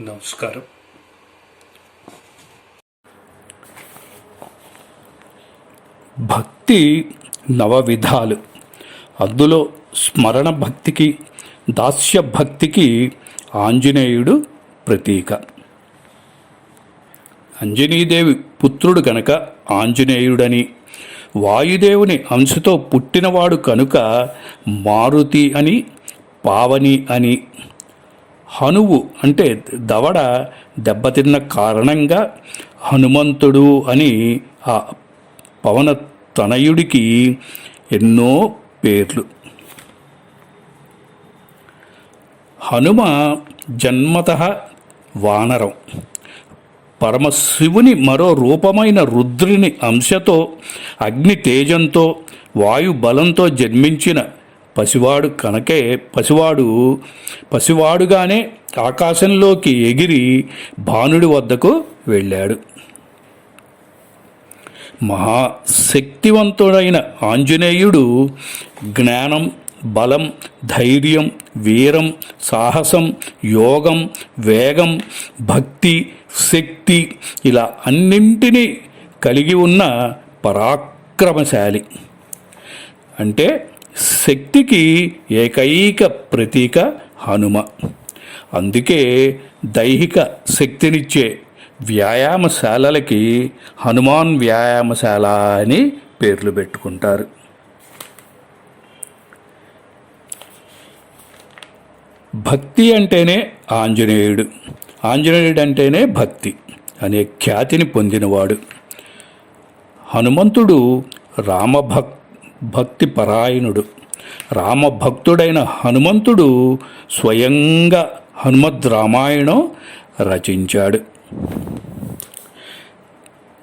నమస్కారం. భక్తి నవ విధాలు అందులో స్మరణ భక్తికి దాస్య భక్తికి ఆంజనేయుడు ప్రతీక. అంజనీదేవి పుత్రుడు కనుక ఆంజనేయుడని వాయుదేవుని అంశతో పుట్టినవాడు కనుక మారుతి అని పావని అని హనువు అంటే దవడ దెబ్బతిన్న కారణంగా హనుమంతుడు అని ఆ పవన తనయుడికి ఎన్నో పేర్లు. హనుమ జన్మత వానరం. పరమశివుని మరో రూపమైన రుద్రుని అంశతో అగ్ని తేజంతో వాయు బలంతో జన్మించిన పసివాడు కనుకే పసివాడు పసివాడుగానే ఆకాశంలోకి ఎగిరి భానుడి వద్దకు వెళ్ళాడు. మహాశక్తివంతుడైన ఆంజనేయుడు జ్ఞానం బలం ధైర్యం వీరం సాహసం యోగం వేగం భక్తి శక్తి ఇలా అన్నింటినీ కలిగి ఉన్న పరాక్రమశాలి. అంటే శక్తికి ఏకైక ప్రతీక హనుమ. అందుకే దైహిక శక్తినిచ్చే వ్యాయామశాలలకి హనుమాన్ వ్యాయామశాల అని పేర్లు పెట్టుకుంటారు. భక్తి అంటేనే ఆంజనేయుడు. ఆంజనేయుడు అంటేనే భక్తి అనే ఖ్యాతిని పొందినవాడు. హనుమంతుడు రామభక్ భక్తి పరాయణుడు రామభక్తుడైన హనుమంతుడు స్వయంగా హనుమద్ రామాయణం రచించాడు.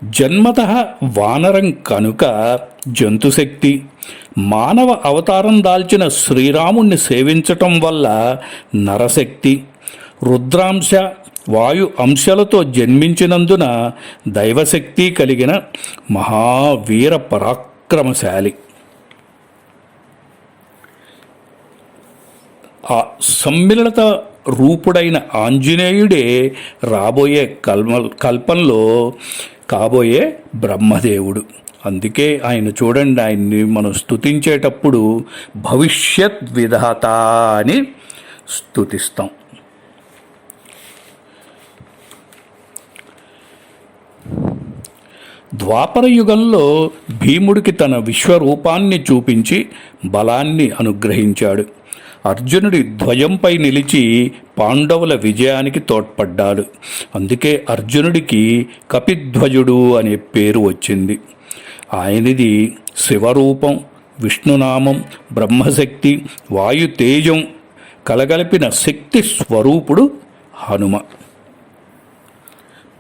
జన్మత వానరం కనుక జంతుశక్తి. మానవ అవతారం దాల్చిన శ్రీరాముణ్ణి సేవించటం వల్ల నరశక్తి. రుద్రాంశ వాయు అంశాలతో జన్మించినందున దైవశక్తి కలిగిన మహావీర పరాక్రమశాలి. ఆ సమ్మిళత రూపుడైన ఆంజనేయుడే రాబోయే కల్మ కల్పంలో కాబోయే బ్రహ్మదేవుడు. అందుకే ఆయన చూడండి ఆయన్ని మనం స్తుతించేటప్పుడు భవిష్యత్ విధాత అని స్థుతిస్తాం ద్వాపర యుగంలో భీముడికి తన విశ్వరూపాన్ని చూపించి బలాన్ని అనుగ్రహించాడు. అర్జునుడి ధ్వజంపై నిలిచి పాండవుల విజయానికి తోడ్పడ్డాడు. అందుకే అర్జునుడికి కపిధ్వజుడు అనే పేరు వచ్చింది. ఆయనది శివరూపం విష్ణునామం బ్రహ్మశక్తి వాయుతేజం కలగలిపిన శక్తి స్వరూపుడు హనుమ.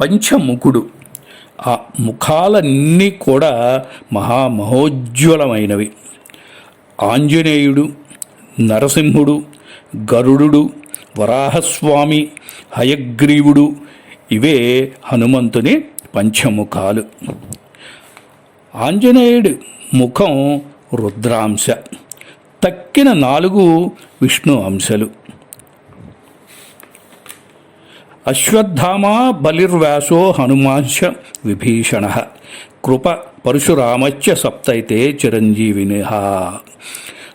పంచముఖుడు. ఆ ముఖాలన్నీ కూడా మహామహోజ్వలమైనవి. ఆంజనేయుడు నరసింహుడు గరుడు వరాహస్వామి హయగ్రీవుడు ఇవే హనుమంతుని పంచముఖాలు. ఆంజనేయుడి ముఖం రుద్రాంశ తక్కిన నాలుగు విష్ణు అంశలు. అశ్వత్థామా బలిర్వ్యాసో హనుమాంశ విభీషణ కృప పరశురామచ్చ సప్తైతే చిరంజీవిని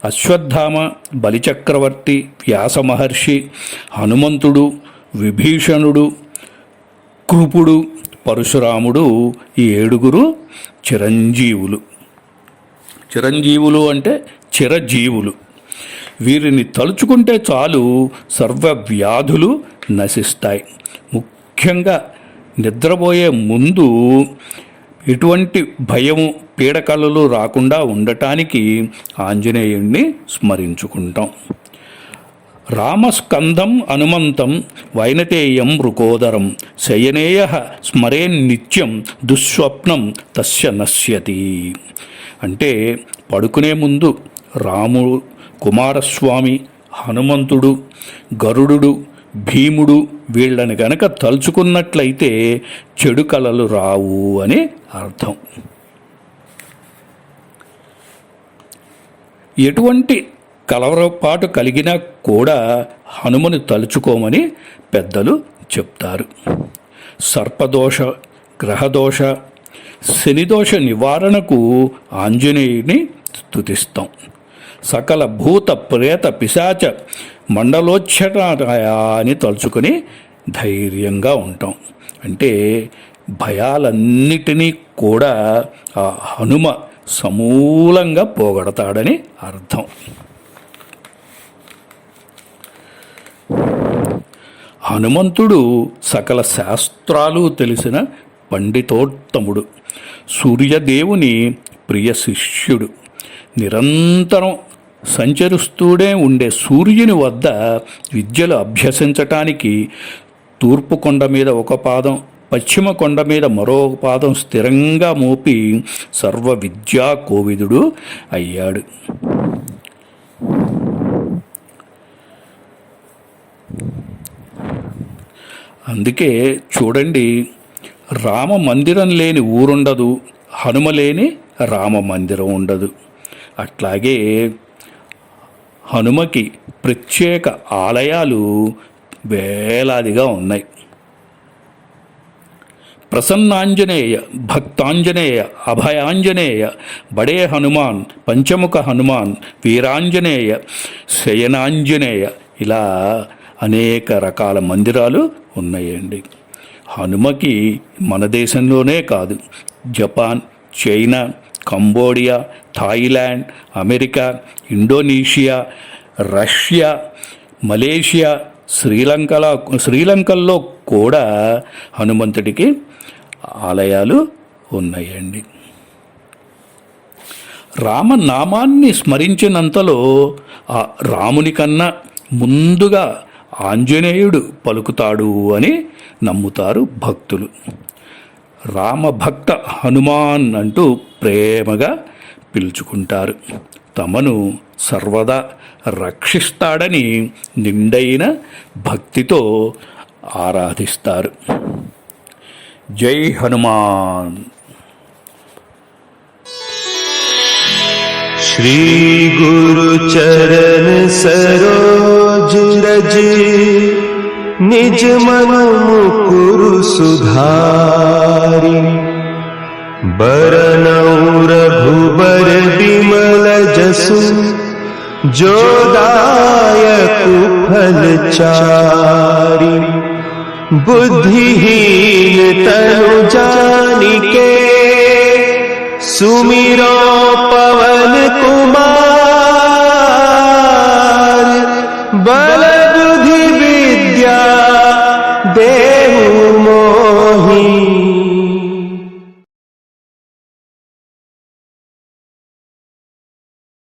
అశ్వత్థామ బలిచక్రవర్తి వ్యాస మహర్షి హనుమంతుడు విభీషణుడు కృపుడు పరశురాముడు ఈ ఏడుగురు చిరంజీవులు. చిరంజీవులు అంటే చిరజీవులు. వీరిని తలుచుకుంటే చాలు సర్వ వ్యాధులు నశిస్తాయి. ముఖ్యంగా నిద్రపోయే ముందు ఇటువంటి భయము పీడకలలు రాకుండా ఉండటానికి ఆంజనేయుణ్ణి స్మరించుకుంటాం. రామస్కందం హనుమంతం వైనతేయం రుకోదరం శయనేయ స్మరేన్ నిత్యం దుస్వప్నం తస్య నశ్యతి. అంటే పడుకునే ముందు రాముడు కుమారస్వామి హనుమంతుడు గరుడు భీముడు వీళ్ళని గనక తలుచుకున్నట్లయితే చెడు కలలు రావు అని అర్థం. ఎటువంటి కలవరపాటు కలిగినా కూడా హనుమని తలుచుకోమని పెద్దలు చెప్తారు. సర్పదోష గ్రహదోష శనిదోష నివారణకు ఆంజనేయుని స్తుతిస్తాం. సకల భూత ప్రేత పిశాచ మండలోచ్చటాయ అని తలుచుకొని ధైర్యంగా ఉంటాం. అంటే భయాలన్నిటినీ కూడా ఆ హనుమ సమూలంగా పోగొడతాడని అర్థం. హనుమంతుడు సకల శాస్త్రాలు తెలిసిన పండితోత్తముడు. సూర్యదేవుని ప్రియ శిష్యుడు. నిరంతరం సంచరిస్తూనే ఉండే సూర్యుని వద్ద విద్యలు అభ్యసించటానికి తూర్పు కొండ మీద ఒక పాదం పశ్చిమ కొండ మీద మరో పాదం స్థిరంగా మోపి సర్వ విద్యా కోవిదుడు అయ్యాడు. అందుకే చూడండి రామ మందిరం లేని ఊరుండదు హనుమ లేని రామ మందిరం ఉండదు. అట్లాగే హనుమకి ప్రత్యేక ఆలయాలు వేలాదిగా ఉన్నాయి. ప్రసన్నాంజనేయ భక్తాంజనేయ అభయాంజనేయ బడే హనుమాన్ పంచముఖ హనుమాన్ వీరాంజనేయ శయనాంజనేయ ఇలా అనేక రకాల మందిరాలు ఉన్నాయండి. హనుమకి మన దేశంలోనే కాదు Japan China Cambodia Thailand America Indonesia Russia Malaysia శ్రీలంకల శ్రీలంకల్లో కూడా హనుమంతుడికి ఆలయాలు ఉన్నాయండి. రామనామాన్ని స్మరించినంతలో ఆ రాముని కన్నా ముందుగా ఆంజనేయుడు పలుకుతాడు అని నమ్ముతారు భక్తులు. రామభక్త హనుమాన్ అంటూ ప్రేమగా పిలుచుకుంటారు తమను సర్వదా రక్షిస్తాడని నిండైన భక్తితో ఆరాధిస్తారు జై హనుమాన్ श्री गुरु चरण सरोज रज निज मन मुकुरु सुधारि बरनौ रघुबर विमल जसु जो दायक फल चारि बुद्धिहीन तनु जानिके सुमिरो पवन कुमार